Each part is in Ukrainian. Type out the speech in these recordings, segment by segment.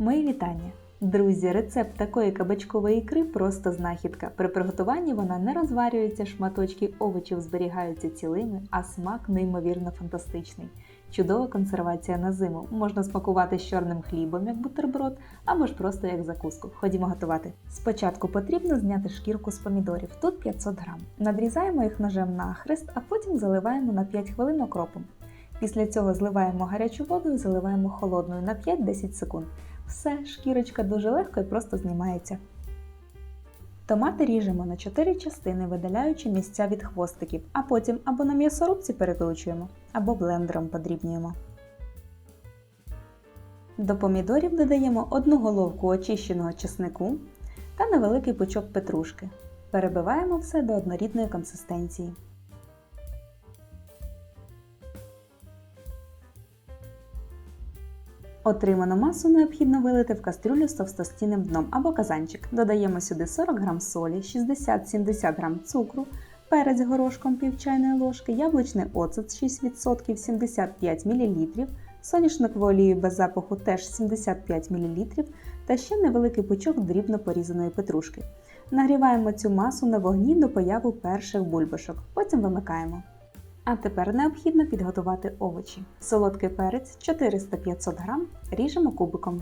Мої вітання! Друзі, рецепт такої кабачкової ікри просто знахідка. При приготуванні вона не розварюється, шматочки овочів зберігаються цілими, а смак неймовірно фантастичний. Чудова консервація на зиму. Можна смакувати з чорним хлібом, як бутерброд, або ж просто як закуску. Ходімо готувати. Спочатку потрібно зняти шкірку з помідорів, тут 500 грам. Надрізаємо їх ножем нахрест, а потім заливаємо на 5 хвилин окропом. Після цього зливаємо гарячу воду і заливаємо холодною на 5-10 секунд. Все, шкірочка дуже легко і просто знімається. Томати ріжемо на 4 частини, видаляючи місця від хвостиків, а потім або на м'ясорубці перекручуємо, або блендером подрібнюємо. До помідорів додаємо одну головку очищеного чеснику та невеликий пучок петрушки. Перебиваємо все до однорідної консистенції. Отриману масу необхідно вилити в кастрюлю з товстостінним дном або казанчик. Додаємо сюди 40 г солі, 60-70 г цукру, перець горошком пів чайної ложки, яблучний оцет 6% 75 мл, соняшникову олію без запаху теж 75 мл та ще невеликий пучок дрібно порізаної петрушки. Нагріваємо цю масу на вогні до появи перших бульбашок, потім вимикаємо. А тепер необхідно підготувати овочі. Солодкий перець 400-500 г ріжемо кубиком.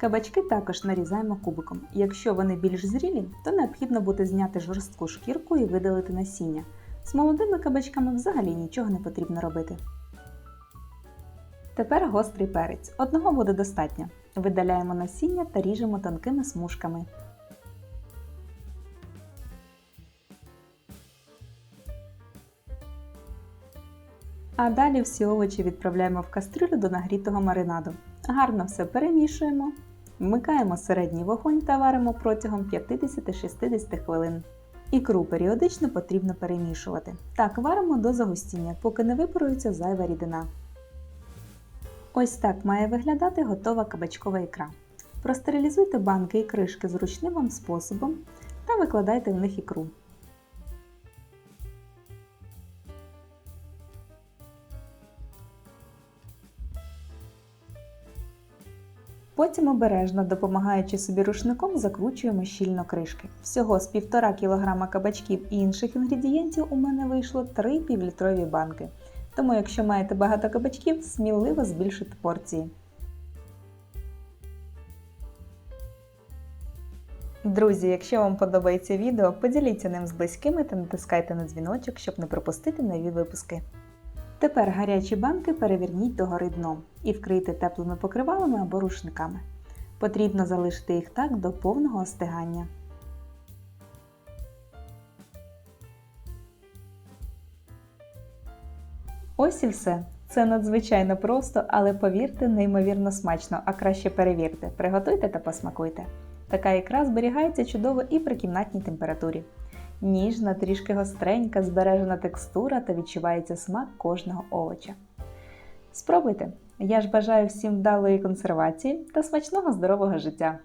Кабачки також нарізаємо кубиком. Якщо вони більш зрілі, то необхідно буде зняти жорстку шкірку і видалити насіння. З молодими кабачками взагалі нічого не потрібно робити. Тепер гострий перець. Одного буде достатньо. Видаляємо насіння та ріжемо тонкими смужками. А далі всі овочі відправляємо в кастрюлю до нагрітого маринаду. Гарно все перемішуємо, вмикаємо середній вогонь та варимо протягом 50-60 хвилин. Ікру періодично потрібно перемішувати. Так варимо до загустіння, поки не випарується зайва рідина. Ось так має виглядати готова кабачкова ікра. Простерилізуйте банки і кришки зручним вам способом та викладайте в них ікру. Потім обережно, допомагаючи собі рушником, закручуємо щільно кришки. Всього з 1,5 кг кабачків і інших інгредієнтів у мене вийшло 3 півлітрові банки. Тому, якщо маєте багато кабачків, сміливо збільшуйте порції. Друзі, якщо вам подобається відео, поділіться ним з близькими та натискайте на дзвіночок, щоб не пропустити нові випуски. Тепер гарячі банки переверніть догори дном і вкрийте теплими покривалами або рушниками. Потрібно залишити їх так до повного остигання. Ось і все. Це надзвичайно просто, але повірте, неймовірно смачно, а краще перевірте. Приготуйте та посмакуйте. Така ікра зберігається чудово і при кімнатній температурі. Ніжна, трішки гостренька, збережена текстура та відчувається смак кожного овоча. Спробуйте! Я ж бажаю всім вдалої консервації та смачного здорового життя!